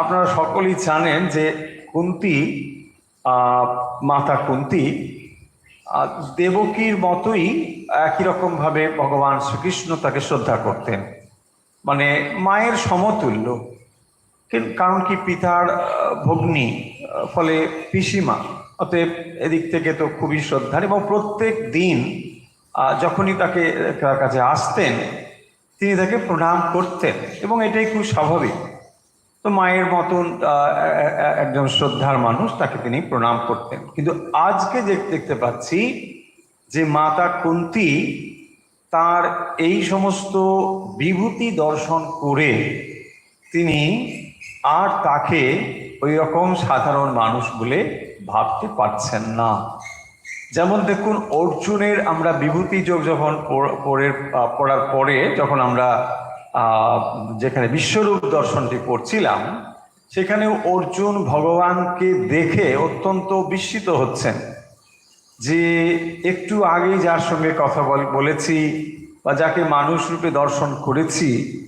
আপনারা সকলেই জানেন যে কুন্তি মাতা কুন্তি দেবকীর মতোই একই রকমভাবে ভগবান শ্রীকৃষ্ণ তাকে শ্রদ্ধা করতেন। মানে মায়ের সমতুল্য। কারণ কি পিতার ভগ্নী ফলে পিসিমা, অতএব এদিক থেকে তো খুবই শ্রদ্ধার এবং প্রত্যেক দিন যখনই তাকে, তার কাছে আসতেন, তিনি তাকে প্রণাম করতেন এবং এটাই খুব স্বাভাবিক। তো মায়ের মতন একজন শ্রদ্ধার মানুষ, তাকে তিনি প্রণাম করতেন। কিন্তু আজকে দেখতে পাচ্ছি যে মাতা কুন্তি তার এই সমস্ত বিভূতি দর্শন করে তিনি আর তাকে ওই রকম সাধারণ মানুষ বলে ভাবতে পারছেন না। যেমন দেখুন, অর্জুনের আমরা বিভূতি যোগ যখন পড়- পড়ার পরে যখন আমরা যেখানে বিশ্বরূপ দর্শনটি পড়ছিলাম সেখানে অর্জুন ভগবানকে দেখে অত্যন্ত বিস্মিত হচ্ছেন যে একটু আগে যার সঙ্গে কথা বল- বলেছি বা যাকে মানুষ রূপে দর্শন করেছি,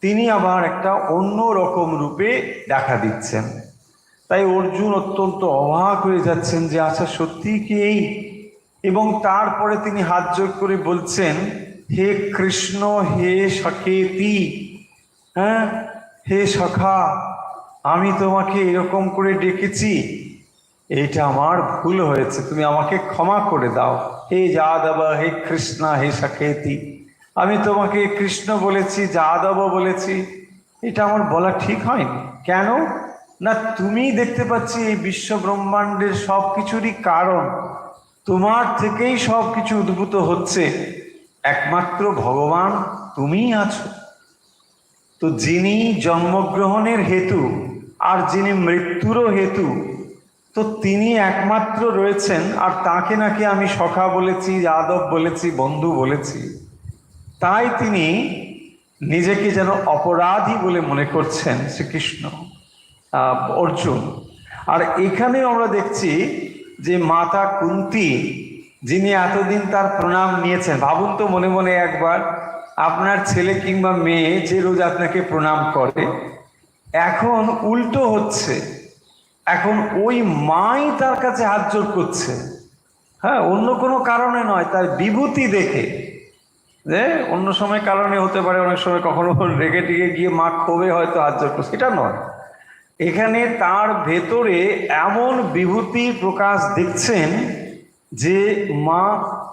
তিনি আবার একটা অন্য রকম রূপে দেখা দিচ্ছেন। তাই অর্জুন অত্যন্ত অবাক হয়ে যাচ্ছেন যে আচ্ছা সত্যি কি এই? এবং তারপরে তিনি হাত যোগ করে বলছেন হে কৃষ্ণ, হে সখেতি হ্যাঁ? হে সখা, আমি তোমাকে এরকম করে ডেকেছি। এইটা আমার ভুল হয়েছে, তুমি আমাকে ক্ষমা করে দাও। হে যাদব, হে কৃষ্ণা, হে সখেতি, আমি তোমাকে কৃষ্ণ বলেছি, যাদব বলেছি। এটা আমার বলা ঠিক হয়নি। কেন? না তুমি দেখতে পাচ্ছি এই বিশ্ব ব্রহ্মাণ্ডের সব কিছুরই কারণ। তোমার থেকেই সব কিছু উদ্ভূত হচ্ছে। একমাত্র ভগবান তুমিই আছো। তো যিনি জন্মগ্রহণের হেতু আর যিনি মৃত্যুরও হেতু, তো তিনি একমাত্র রয়েছেন আর তাকে নাকি আমি সখা বলেছি, যাদব বলেছি, বন্ধু বলেছি। তাই তিনি নিজেকে যেন অপরাধী বলে মনে করছেন শ্রীকৃষ্ণ অর্জুন। আর এখানে আমরা দেখছি যে মাতা কুন্তি যিনি এতদিন তার প্রণাম নিয়েছেন, ভাবুন তো মনে মনে একবার, আপনার ছেলে কিংবা মেয়ে যে রোজ আপনাকে প্রণাম করে, এখন উল্টো হচ্ছে। এখন ওই মাই তার কাছে হাত জোর করছে। হ্যাঁ অন্য কোনো কারণে নয়, তার বিভূতি দেখে। যে অন্য সময় কারণে হতে পারে, অনেক সময় কখনো রেগে টেগে গিয়ে মা ক্ষোভে হয়তো হাত জোর করছে, এটা নয়। এখানে তার ভেতরে এমন বিভূতি প্রকাশ দেখছেন যে মা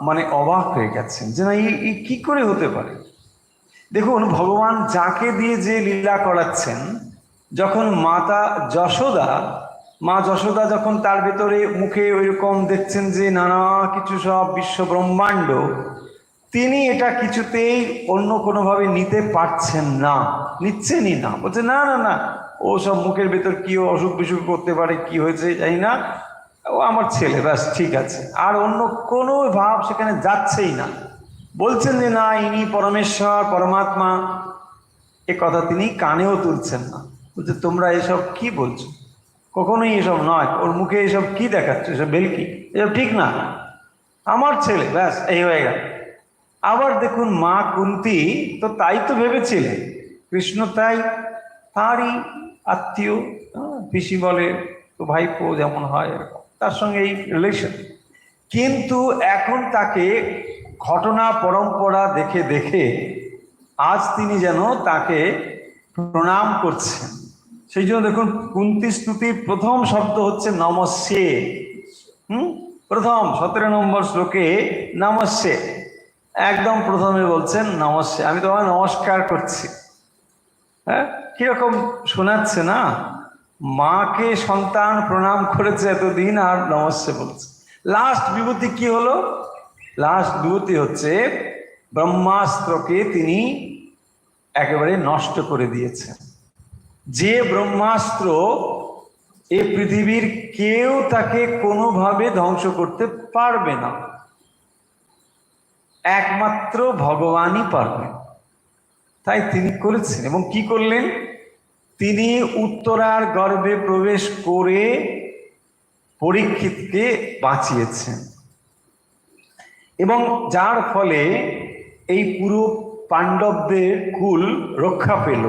মানে অবাক হয়ে গেছেন যে না, এই কি করে হতে পারে? দেখুন, ভগবান যাকে দিয়ে যে লীলা করাচ্ছেন, যখন মাতা যশোদা, মা যশোদা যখন তার ভেতরে মুখে ওইরকম দেখছেন যে নানা কিছু সব বিশ্ব ব্রহ্মাণ্ড, তিনি এটা কিছুতেই অন্য কোনোভাবে নিতে পারছেন না, নিচ্ছেনই না। বলছে, না না না, ও সব মুখের ভেতর কি অসুখ বিসুখ করতে পারে, কি হয়েছে জানি না ও আমার ছেলে, ব্যাস, ঠিক আছে। আর অন্য কোনো ভাব সেখানে যাচ্ছেই না। বলছেন যে, না, ইনি পরমেশ্বর, পরমাত্মা। এ কথা তিনি কানেও তুলছেন না। বলছে, তোমরা এসব কি বলছো? কখনোই এসব নয়। ওর মুখে এসব কি দেখাচ্ছ? এসব বেলকি এসব ঠিক না? আমার ছেলে, ব্যাস, এই হয়ে গেল। আবার দেখুন, মা কুন্তি তো তাই তো ভেবেছিলেন। কৃষ্ণ তাই তারই আত্মীয় পিসি বলে, তো ভাইপো যেমন হয় এরকম। তার সঙ্গে এই রিলেশন কিন্তু এখন তাকে ঘটনা পরম্পরা দেখে দেখে আজ তিনি যেন তাকে প্রণাম করছেন। সেই জন্য দেখুন, কুন্তি স্তুতির প্রথম শব্দ হচ্ছে নমস্যে। হুম? প্রথম, সতেরো নম্বর শ্লোকে নমস্যে। একদম প্রথমে বলছেন নমস্যে। আমি তোমায় নমস্কার করছি। হ্যাঁ? কীরকম শোনাচ্ছে না? মাকে সন্তান প্রণাম করেছে এতদিন আর নমস্যে বলছে। লাস্ট বিভূতি কি হলো? লাস্ট বিভূতি হচ্ছে ব্রহ্মাস্ত্রকে তিনি একেবারে নষ্ট করে দিয়েছেন। যে ব্রহ্মাস্ত্র এ পৃথিবীর কেউ তাকে কোনোভাবে ধ্বংস করতে পারবে না। একমাত্র ভগবানই পারবেন। তাই তিনি করেছেন এবং কি করলেন? তিনি উত্তরার গর্ভে প্রবেশ করে পরীক্ষিতকে বাঁচিয়েছেন। এবং যার ফলে এই পুরো পাণ্ডবদের কুল রক্ষা পেল।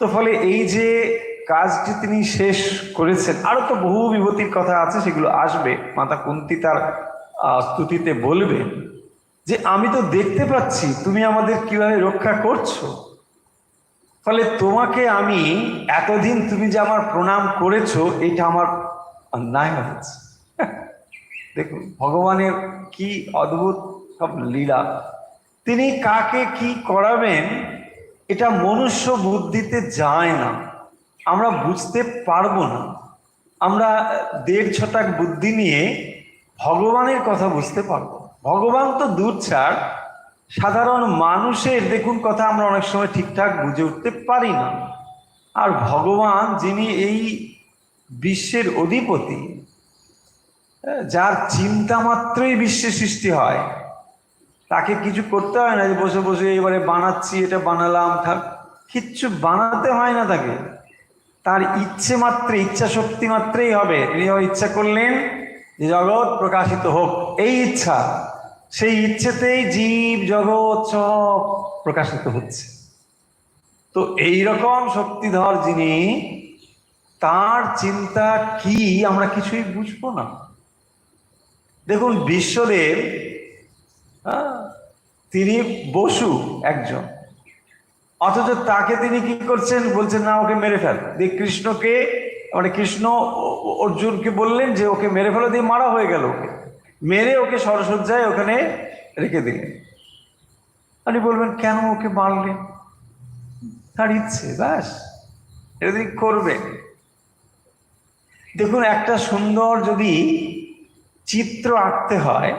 তো ফলে এই যে কাজটি তিনি শেষ করেছেন, আরও তো বহু বিভূতির কথা আছে, সেগুলো আসবে। মাতা কুন্তি তার স্তুতিতে বলবে যে, আমি তো দেখতে পাচ্ছি, তুমি আমাদের কীভাবে রক্ষা করছ? ফলে তোমাকে আমি এতদিন তুমি যে আমার প্রণাম করেছ, এটা আমার অন্যায় হয়েছে। দেখুন, ভগবানের কি অদ্ভুত সব লীলা। তিনি কাকে কি করাবেন, এটা মনুষ্য বুদ্ধিতে যায় না। আমরা বুঝতে পারব না। আমরা দেড় ছটাক বুদ্ধি নিয়ে ভগবানের কথা বুঝতে পারব। ভগবান তো দূর ছাড় সাধারণ মানুষের দেখুন কথা আমরা অনেক সময় ঠিকঠাক বুঝে উঠতে পারি না। আর ভগবান যিনি এই বিশ্বের অধিপতি হ্যাঁ, যার চিন্তা মাত্রই বিশ্বের সৃষ্টি হয় তাকে কিছু করতে হয় না যে বসে বসে এবারে বানাচ্ছি এটা বানালাম থাক কিচ্ছু বানাতে হয় না তাকে। তার ইচ্ছে মাত্রে ইচ্ছা শক্তি মাত্রেই হবে। ইচ্ছা করলেন যে জগৎ প্রকাশিত হোক এই ইচ্ছা সেই ইচ্ছেতেই জীব জগৎ সব প্রকাশিত হচ্ছে। তো এই রকম শক্তিধর যিনি তার চিন্তা কি আমরা কিছুই বুঝব না। দেখুন বিশ্বদেব হ্যাঁ, তিনি বসু একজন। অথচ তাকে তিনি কি করছেন? বলছেন না ওকে মেরে ফেল। দিয়ে কৃষ্ণকে মানে কৃষ্ণ অর্জুনকে বললেন যে ওকে মেরে ফেলো। দিয়ে মারা হয়ে গেল ওকে। মেরে ওকে সরসজ্জায় ওখানে রেখে দিলেন। আপনি বলবেন, কেন ওকে মারলেন? তার ইচ্ছে, ব্যাস। এটা তিনি করবেন। দেখুন, একটা সুন্দর যদি চিত্র আঁকতে হয়,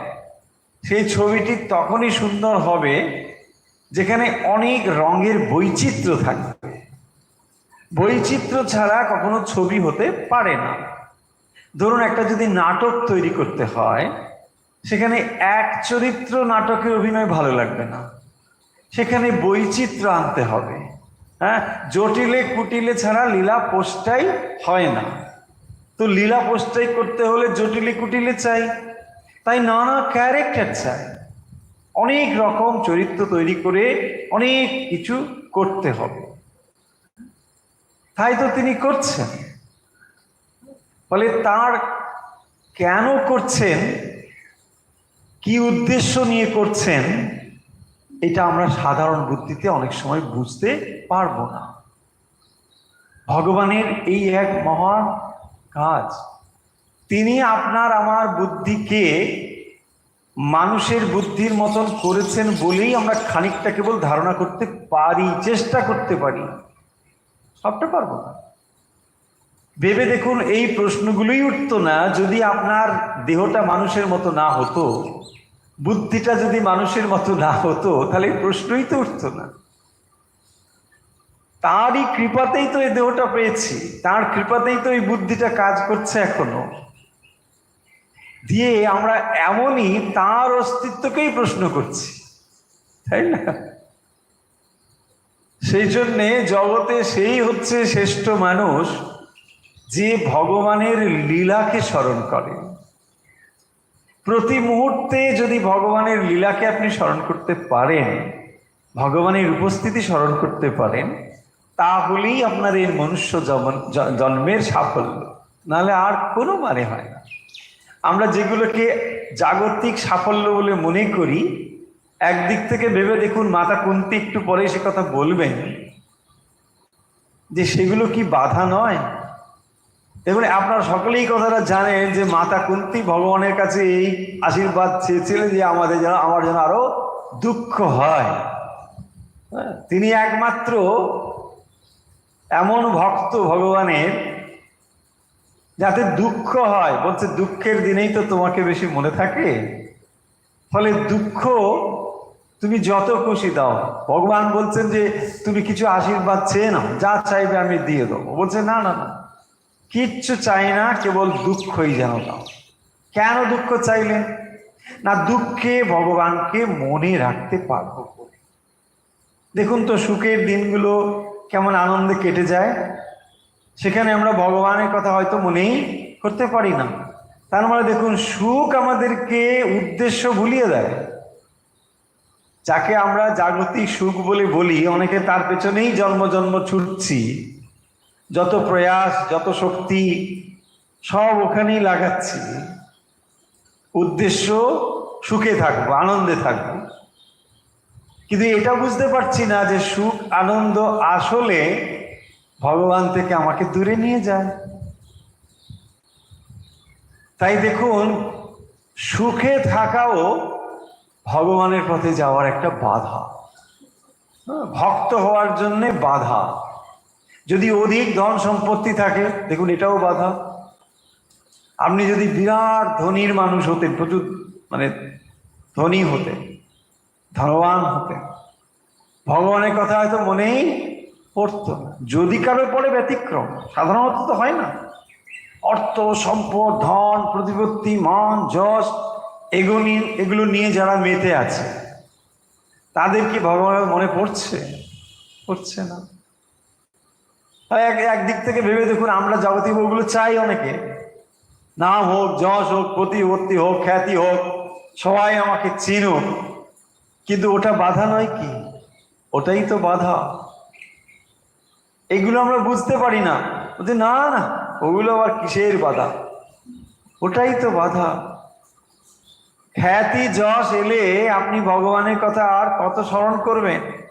সেই ছবিটি তখনই সুন্দর হবে যেখানে অনেক রঙের বৈচিত্র্য থাকবে। বৈচিত্র্য ছাড়া কখনো ছবি হতে পারে না। ধরুন, একটা যদি নাটক তৈরি করতে হয় সেখানে এক চরিত্র নাটকে অভিনয় ভালো লাগবে না। সেখানে বৈচিত্র্য আনতে হবে। হ্যাঁ জটিলে কুটিলে ছাড়া লীলা পোস্টাই হয় না। তো লীলা পোস্টাই করতে হলে জটিলে কুটিলে চাই। তাই নানা ক্যারেক্টার চাই। অনেক রকম চরিত্র তৈরি করে অনেক কিছু করতে হবে। তাই তো তিনি করছেন। ফলে তার কেন করছেন কি উদ্দেশ্য নিয়ে করছেন, এটা আমরা সাধারণ বুদ্ধিতে অনেক সময় বুঝতে পারব না। ভগবানের এই এক মহান কাজ। তিনি আপনার আমার বুদ্ধিকে মানুষের বুদ্ধির মতন করেছেন বলেই আমরা খানিকটা কেবল ধারণা করতে পারি, চেষ্টা করতে পারি। সবটা পারব না। ভেবে দেখুন, এই প্রশ্নগুলোই উঠতো না, যদি আপনার দেহটা মানুষের মতো না হতো বুদ্ধিটা যদি মানুষের মতো না হতো, তাহলে প্রশ্নই তো উঠতো না। তারই কৃপাতেই তো এই দেহটা পেয়েছি, তার কৃপাতেই তো এই বুদ্ধিটা কাজ করছে এখনও। দিয়ে আমরা এমনই তার অস্তিত্বকেই প্রশ্ন করছি, তাই না? সেই জন্যে জগতে সেই হচ্ছে শ্রেষ্ঠ মানুষ, যে ভগবানের লীলাকে স্মরণ করে। প্রতি মুহূর্তে যদি ভগবানের লীলাকে আপনি স্মরণ করতে পারেন, ভগবানের উপস্থিতি স্মরণ করতে পারেন, তাহলেই আপনার এই মনুষ্য জন্ম- জন্মের সাফল্য। নাহলে আর কোনো মানে হয় না। আমরা যেগুলোকে জাগতিক সাফল্য বলে মনে করি, একদিক থেকে ভেবে দেখুন, মাতা কুন্তি একটু পরে সে কথা বলবেন যে সেগুলো কি বাধা নয়? দেখুন আপনারা সকলেই কথাটা জানেন যে মাতা কুন্তি ভগবানের কাছে এই আশীর্বাদ চেয়েছিলেন যে আমাদের যেন আমার যেন আরও দুঃখ হয়। হ্যাঁ, তিনি একমাত্র এমন ভক্ত ভগবানের যাতে দুঃখ হয়। বলছে দুঃখের দিনেই তো তোমাকে বেশি মনে থাকে। ফলে দুঃখ তুমি যত খুশি দাও। ভগবান বলছেন যে তুমি কিছু আশীর্বাদ চেয়ে নাও। যা চাইবে আমি দিয়ে দেবো। বলছে না না না। কিচ্ছু চাই না, কেবল দুঃখই যেন দাও কেন দুঃখ চাইলেন না, দুঃখে ভগবানকে মনে রাখতে পারব। দেখুন তো, সুখের দিনগুলো কেমন আনন্দে কেটে যায়। সেখানে আমরা ভগবানের কথা হয়তো মনেই করতে পারি না। তার মানে দেখুন, সুখ আমাদেরকে উদ্দেশ্য ভুলিয়ে দেয়। যাকে আমরা জাগতিক সুখ বলে বলি, অনেকে তার পেছনেই জন্ম জন্ম ছুটছি। যত প্রয়াস যত শক্তি সব ওখানেই লাগাচ্ছি। উদ্দেশ্য সুখে থাকব আনন্দে থাকব। কিন্তু এটা বুঝতে পারছি না যে সুখ আনন্দ আসলে ভগবান থেকে আমাকে দূরে নিয়ে যায়। তাই দেখুন সুখে থাকাও ভগবানের পথে যাওয়ার একটা বাধা। হ্যাঁ, ভক্ত হওয়ার জন্য বাধা। যদি অধিক ধন সম্পত্তি থাকে, দেখুন, এটাও বাধা। আপনি যদি বিরাট ধনীর মানুষ হতেন, প্রচুর মানে ধনী হতে ধনবান হতে ভগবানের কথা হয়তো মনেই পড়তো যদি কারও পড়ে ব্যতিক্রম, সাধারণত তো হয় না। অর্থ, সম্পদ, ধন, প্রতিপত্তি, মান, যশ, এগুলো এগুলো নিয়ে যারা মেতে আছে, তাদের কি ভগবানের মনে পড়ছে? পড়ছে না। এক একদিক থেকে ভেবে দেখুন, আমরা জগতীয় ওগুলো চাই অনেকে। নাম হোক, যশ হোক, প্রতিপত্তি হোক, খ্যাতি হোক, সবাই আমাকে চিনুক। কিন্তু ওটা বাধা নয় কি? ওটাই তো বাধা। এগুলো আমরা বুঝতে পারি না। বলতে না না, ওগুলো আবার কিসের বাধা? ওটাই তো বাধা। খ্যাতি, যশ এলে আপনি ভগবানের কথা আর কত স্মরণ করবেন?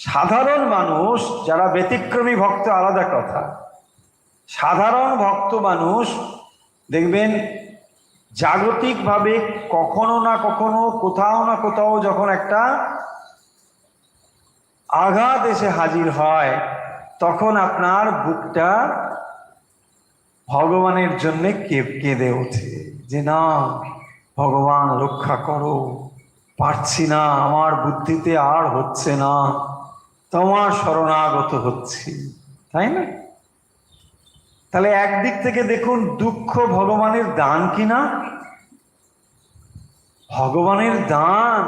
সাধারণ মানুষ, যারা ব্যতিক্রমী ভক্ত, আলাদা কথা। সাধারণ ভক্ত মানুষ, দেখবেন, জাগতিকভাবে কখনো না কখনো, কোথাও না কোথাও যখন একটা আঘাত এসে হাজির হয়, তখন আপনার বুকটা ভগবানের জন্য কেঁদে ওঠে। যে না, ভগবান রক্ষা করো, পারছি না, আমার বুদ্ধিতে আর হচ্ছে না। তোমার শরণাগত হচ্ছি, তাই না? তাহলে একদিক থেকে দেখুন দুঃখ ভগবানের দান কিনা? ভগবানের দান